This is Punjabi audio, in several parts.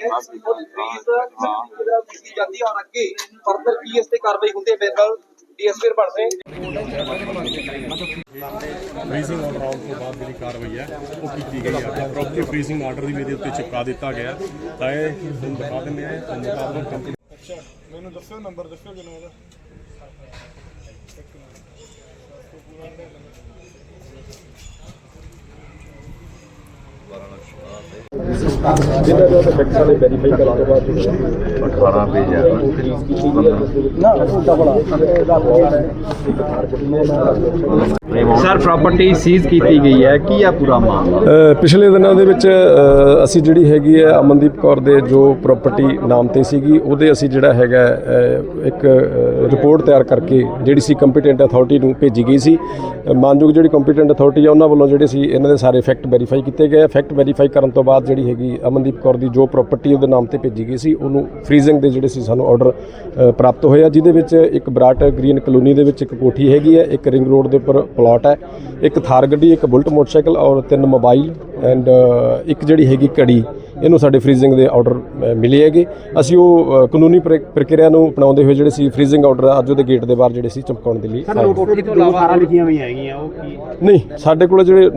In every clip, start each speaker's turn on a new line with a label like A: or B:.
A: ਹੈ। ਉਹ ਫ੍ਰੀਜ਼ ਕੀਤੀ ਜਾਂਦੀ ਹੈ ਔਰ ਅੱਗੇ ਫਰਦਰ ਕੀ ਇਸ ਤੇ ਕਾਰਵਾਈ ਹੁੰਦੀ ਹੈ ਮੇਰੇ ਨਾਲ ਡੀਐਸਪੀ ਬਣਦੇ
B: ਫ੍ਰੀਜ਼ਿੰਗ ਆਰਡਰ ਆਉਣ ਤੋਂ ਬਾਅਦ ਜਿਹੜੀ ਕਾਰਵਾਈ ਹੈ ਉਹ ਕੀਤੀ ਗਈ ਹੈ। ਪ੍ਰੋਪਰਟੀ ਫ੍ਰੀਜ਼ਿੰਗ ਆਰਡਰ ਵੀ ਮੇਰੇ ਉੱਤੇ ਚਿਪਕਾ ਦਿੱਤਾ ਗਿਆ। ਤਾਂ ਇਹ ਤੁਹਾਨੂੰ ਦਿਖਾ ਦਿੰਦੇ ਆ ਕੰਪਨੀ
C: ਅੱਛਾ ਮੈਨੂੰ ਦੱਸਿਓ ਨੰਬਰ ਦੱਸਿਓ ਕਿੰਨਾ ਉਹਦਾ।
D: ਸਰ ਪ੍ਰਾਪਰਟੀ ਸੀਜ਼ ਕੀਤੀ ਗਈ ਹੈ। ਕੀ ਆ ਪੂਰਾ ਮਾਮਲਾ?
E: ਅ, ਪਿਛਲੇ ਦਿਨਾਂ ਦੇ ਵਿੱਚ ਅ, ਅਸੀਂ ਜਿਹੜੀ ਹੈਗੀ ਹੈ ਅਮਨਦੀਪ ਕੌਰ ਦੇ ਜੋ ਪ੍ਰਾਪਰਟੀ ਨਾਮ ਤੇ ਸੀਗੀ ਉਹਦੇ ਅਸੀਂ ਜਿਹੜਾ ਹੈਗਾ ਅ, ਇੱਕ ਰਿਪੋਰਟ ਤਿਆਰ ਕਰਕੇ ਜਿਹੜੀ ਸੀ ਕੰਪੀਟੈਂਟ ਅਥਾਰਟੀ ਨੂੰ ਭੇਜੀ ਗਈ ਸੀ। ਅ, ਮਾਨਯੋਗ ਜਿਹੜੀ ਕੰਪੀਟੈਂਟ ਅਥਾਰਟੀ ਆ ਉਹਨਾਂ ਵੱਲੋਂ ਜਿਹੜੇ ਸੀ ਇਹਨਾਂ ਦੇ ਸਾਰੇ ਫੈਕਟ ਵੈਰੀਫਾਈ ਕੀਤੇ ਗਏ ਫੈਕਟ ਵੈਰੀਫਾਈ ਕਰਨ ਤੋਂ ਬਾਅਦ ਜਿਹੜੀ ਹੈਗੀ ਅਮਨਦੀਪ ਕੌਰ ਦੀ ਜੋ ਪ੍ਰਾਪਰਟੀ ਉਹਦੇ ਨਾਮ ਤੇ ਭੇਜੀ ਗਈ ਸੀ, ਉਹਨੂੰ ਫ੍ਰੀਜ਼ਿੰਗ ਦੇ ਜਿਹੜੇ ਸੀ ਸਾਨੂੰ ਆਰਡਰ ਪ੍ਰਾਪਤ ਹੋਇਆ, ਜਿਹਦੇ ਵਿੱਚ ਇੱਕ ਬਰਾਟ ਗ੍ਰੀਨ ਕਲੋਨੀ ਦੇ ਵਿੱਚ ਇੱਕ ਕੋਠੀ ਹੈਗੀ ਹੈ, ਇੱਕ ਰਿੰਗ ਰੋਡ ਦੇ ਉੱਪਰ ਪਲਾਟ ਹੈ, ਇੱਕ ਥਾਰ ਗੱਡੀ, ਇੱਕ ਬੁਲਟ ਮੋਟਰਸਾਈਕਲ ਔਰ ਤਿੰਨ ਮੋਬਾਈਲ ਐਂਡ ਇੱਕ ਜਿਹੜੀ ਹੈਗੀ ਘੜੀ। ਇਹਨੂੰ ਸਾਡੇ ਫ੍ਰੀਜ਼ਿੰਗ ਦੇ ਆਰਡਰ ਮਿਲੇ ਹੈਗੇ। ਅਸੀਂ ਉਹ ਕਾਨੂੰਨੀ ਪ੍ਰ- ਪ੍ਰਕਿਰਿਆ ਨੂੰ ਅਪਣਾਉਂਦੇ ਹੋਏ ਜਿਹੜੇ ਸੀ ਫ੍ਰੀਜ਼ਿੰਗ ਆਰਡਰ ਅੱਜ ਉਹਦੇ ਗੇਟ ਦੇ ਬਾਹਰ ਜਿਹੜੇ ਸੀ ਚਮਕਾਉਣ ਦੇ ਲਈ ਆਏ।
D: ਕੋਠੀ ਤੋਂ ਇਲਾਵਾ ਲਿਖੀਆਂ ਹੋਈਆਂ ਹੈਗੀਆਂ ਉਹ ਕੀ?
E: ਨਹੀਂ ਸਾਡੇ ਕੋਲ ਜਿਹੜੇ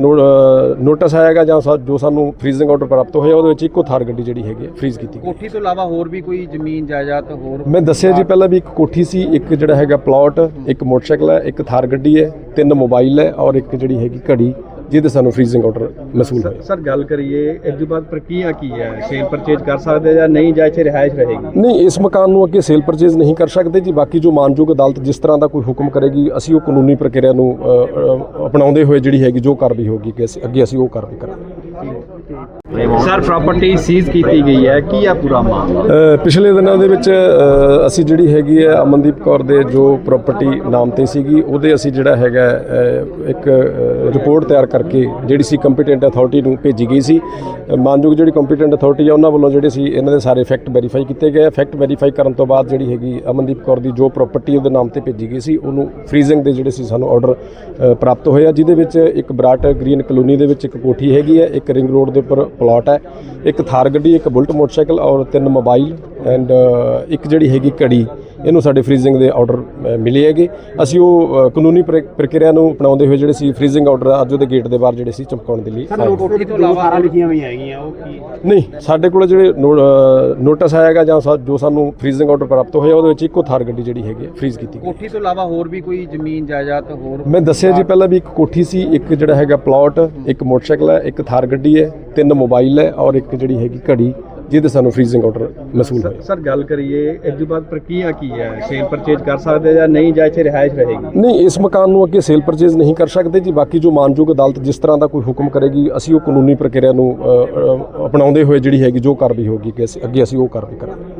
E: ਨੋਟਿਸ ਆਏਗਾ ਜਾਂ ਜੋ ਸਾਨੂੰ ਫ੍ਰੀਜ਼ਿੰਗ ਆਰਡਰ ਪ੍ਰਾਪਤ ਹੋਇਆ ਉਹਦੇ ਵਿੱਚ ਇੱਕੋ ਥਾਰ ਗੱਡੀ ਜਿਹੜੀ ਹੈਗੀ ਫ੍ਰੀਜ਼ ਕੀਤੀ ਗਈ।
D: ਕੋਠੀ ਤੋਂ ਇਲਾਵਾ ਹੋਰ ਵੀ ਕੋਈ ਜ਼ਮੀਨ ਜਾਇਦਾਦ ਹੋਰ
E: ਮੈਂ ਦੱਸਿਆ ਜੀ ਪਹਿਲਾਂ ਵੀ ਇੱਕ ਕੋਠੀ ਸੀ ਇੱਕ ਜਿਹੜਾ ਹੈਗਾ ਪਲਾਟ ਇੱਕ ਮੋਟਰਸਾਈਕਲ ਹੈ ਇੱਕ ਥਾਰ ਗੱਡੀ ਹੈ ਤਿੰਨ ਮੋਬਾਈਲ ਹੈ ਔਰ ਇੱਕ ਜਿਹੜੀ ਹੈਗੀ ਘੜੀ। ਜਿਹਦੇ ਸਾਨੂੰ ਫ੍ਰੀਜ਼ਿੰਗ ਆਰਡਰ ਮਸੂਲ ਹੋਇਆ।
D: ਸਰ ਗੱਲ ਕਰੀਏ ਇਸ ਤੋਂ ਬਾਅਦ ਪ੍ਰਕਿਰਿਆ ਕੀ ਹੈ? ਸੇਲ ਪਰਚੇਜ ਕਰ ਸਕਦੇ ਜਾਂ ਨਹੀਂ ਜਾਂ ਇੱਥੇ ਰਿਹਾਇਸ਼ ਰਹੇਗੀ?
E: ਨਹੀਂ ਇਸ ਮਕਾਨ ਨੂੰ ਅੱਗੇ ਸੇਲ ਪਰਚੇਜ਼ ਨਹੀਂ ਕਰ ਸਕਦੇ ਜੀ। ਬਾਕੀ ਜੋ ਮਾਨਯੋਗ ਅਦਾਲਤ ਜਿਸ ਤਰ੍ਹਾਂ ਦਾ ਕੋਈ ਹੁਕਮ ਕਰੇਗੀ ਅਸੀਂ ਉਹ ਕਾਨੂੰਨੀ ਪ੍ਰਕਿਰਿਆ ਨੂੰ ਅਪਣਾਉਂਦੇ ਹੋਏ ਜਿਹੜੀ ਹੈਗੀ ਜੋ ਕਾਰਵਾਈ ਹੋਗੀ ਕਿ ਅੱਗੇ ਅਸੀਂ ਉਹ ਕਾਰਵਾਈ ਕਰਾਂਗੇ।
D: ਸਰ ਪ੍ਰਾਪਰਟੀ ਸੀਜ਼ ਕੀਤੀ ਗਈ ਹੈ। ਕੀ ਆ ਪੂਰਾ ਮਾਮਲਾ?
E: ਪਿਛਲੇ ਦਿਨਾਂ ਦੇ ਵਿੱਚ ਅਸੀਂ ਜਿਹੜੀ ਹੈਗੀ ਹੈ ਅਮਨਦੀਪ ਕੌਰ ਦੇ ਜੋ ਪ੍ਰਾਪਰਟੀ ਨਾਮ ਤੇ ਸੀਗੀ, ਉਹਦੇ ਅਸੀਂ ਜਿਹੜਾ ਹੈਗਾ ਇੱਕ ਰਿਪੋਰਟ ਤਿਆਰ ਕਰਕੇ ਜਿਹੜੀ ਸੀ ਕੰਪੀਟੈਂਟ ਅਥਾਰਟੀ ਨੂੰ ਭੇਜੀ ਗਈ ਸੀ। ਮਾਨਯੋਗ ਜਿਹੜੀ ਕੰਪੀਟੈਂਟ ਅਥਾਰਟੀ ਆ, ਉਹਨਾਂ ਵੱਲੋਂ ਜਿਹੜੇ ਸੀ, ਇਹਨਾਂ ਦੇ ਸਾਰੇ ਫੈਕਟ ਵੈਰੀਫਾਈ ਕੀਤੇ ਗਏ ਫੈਕਟ ਵੈਰੀਫਾਈ ਕਰਨ ਤੋਂ ਬਾਅਦ ਜਿਹੜੀ ਹੈਗੀ ਅਮਨਦੀਪ ਕੌਰ ਦੀ ਜੋ ਪ੍ਰਾਪਰਟੀ ਉਹਦੇ ਨਾਮ ਤੇ ਭੇਜੀ ਗਈ ਸੀ, ਉਹਨੂੰ ਫ੍ਰੀਜ਼ਿੰਗ ਦੇ ਜਿਹੜੇ ਸੀ ਸਾਨੂੰ ਆਰਡਰ ਪ੍ਰਾਪਤ ਹੋਇਆ ਜਿਹਦੇ ਵਿੱਚ ਇੱਕ ਬਰਾਟ ਗ੍ਰੀਨ ਕਲੋਨੀ ਦੇ ਵਿੱਚ ਇੱਕ ਕੋਠੀ ਹੈਗੀ ਹੈ, ਇੱਕ ਰਿੰਗ ਰੋਡ ਦੇ ਉੱਪਰ ਪਲਾਟ ਹੈ। ਇੱਕ ਥਾਰ ਗੱਡੀ, ਇੱਕ ਬੁਲਟ ਮੋਟਰਸਾਈਕਲ ਔਰ ਤਿੰਨ ਮੋਬਾਈਲ ਐਂਡ ਇੱਕ ਜਿਹੜੀ ਹੈਗੀ ਘੜੀ। ਇਹਨੂੰ ਸਾਡੇ ਫ੍ਰੀਜ਼ਿੰਗ ਦੇ ਆਰਡਰ ਮਿਲੇ ਹੈਗੇ। ਅਸੀਂ ਉਹ ਕਾਨੂੰਨੀ ਪ੍ਰ- ਪ੍ਰਕਿਰਿਆ ਨੂੰ ਅਪਣਾਉਂਦੇ ਹੋਏ ਜਿਹੜੇ ਸੀ ਫ੍ਰੀਜ਼ਿੰਗ ਆਰਡਰ ਅੱਜ ਉਹਦੇ ਗੇਟ ਦੇ ਬਾਹਰ ਜਿਹੜੇ ਸੀ ਚਮਕਾਉਣ ਦੇ ਲਈ ਆਏ।
D: ਕੋਠੀ ਤੋਂ ਇਲਾਵਾ ਲਿਖੀਆਂ ਹੋਈਆਂ ਹੈਗੀਆਂ ਉਹ ਕੀ?
E: ਨਹੀਂ ਸਾਡੇ ਕੋਲ ਜਿਹੜੇ ਨੋਟਿਸ ਆਏਗਾ ਜਾਂ ਜੋ ਸਾਨੂੰ ਫ੍ਰੀਜ਼ਿੰਗ ਆਰਡਰ ਪ੍ਰਾਪਤ ਹੋਇਆ ਉਹਦੇ ਵਿੱਚ ਇੱਕੋ ਥਾਰ ਗੱਡੀ ਜਿਹੜੀ ਹੈਗੀ ਫ੍ਰੀਜ਼ ਕੀਤੀ ਗਈ।
D: ਕੋਠੀ ਤੋਂ ਇਲਾਵਾ ਹੋਰ ਵੀ ਕੋਈ ਜ਼ਮੀਨ ਜਾਇਦਾਦ ਹੋਰ
E: ਮੈਂ ਦੱਸਿਆ ਜੀ ਪਹਿਲਾਂ ਵੀ ਇੱਕ ਕੋਠੀ ਸੀ ਇੱਕ ਜਿਹੜਾ ਹੈਗਾ ਪਲਾਟ ਇੱਕ ਮੋਟਰਸਾਈਕਲ ਹੈ ਇੱਕ ਥਾਰ ਗੱਡੀ ਹੈ ਤਿੰਨ ਮੋਬਾਈਲ ਹੈ ਔਰ ਇੱਕ ਜਿਹੜੀ ਹੈਗੀ ਘੜੀ। ਜਿਹਦੇ ਸਾਨੂੰ ਫ੍ਰੀਜ਼ਿੰਗ ਆਰਡਰ ਮਸੂਲ ਹੋਇਆ
D: ਸਰ ਗੱਲ ਕਰੀਏ ਇਸ ਤੋਂ ਬਾਅਦ ਪ੍ਰਕਿਰਿਆ ਕੀ ਹੈ? ਸੇਲ ਪਰਚੇਜ ਕਰ ਸਕਦੇ ਜਾਂ ਨਹੀਂ ਜਾਂ ਇੱਥੇ ਰਿਹਾਇਸ਼ ਰਹੇਗੀ?
E: ਨਹੀਂ ਇਸ ਮਕਾਨ ਨੂੰ ਅੱਗੇ ਸੇਲ ਪਰਚੇਜ਼ ਨਹੀਂ ਕਰ ਸਕਦੇ ਜੀ। ਬਾਕੀ ਜੋ ਮਾਨਯੋਗ ਅਦਾਲਤ ਜਿਸ ਤਰ੍ਹਾਂ ਦਾ ਕੋਈ ਹੁਕਮ ਕਰੇਗੀ ਅਸੀਂ ਉਹ ਕਾਨੂੰਨੀ ਪ੍ਰਕਿਰਿਆ ਨੂੰ ਅਪਣਾਉਂਦੇ ਹੋਏ ਜਿਹੜੀ ਹੈਗੀ ਜੋ ਕਾਰਵਾਈ ਹੋਗੀ ਕਿ ਅੱਗੇ ਅਸੀਂ ਉਹ ਕਾਰਵਾਈ ਕਰਾਂਗੇ।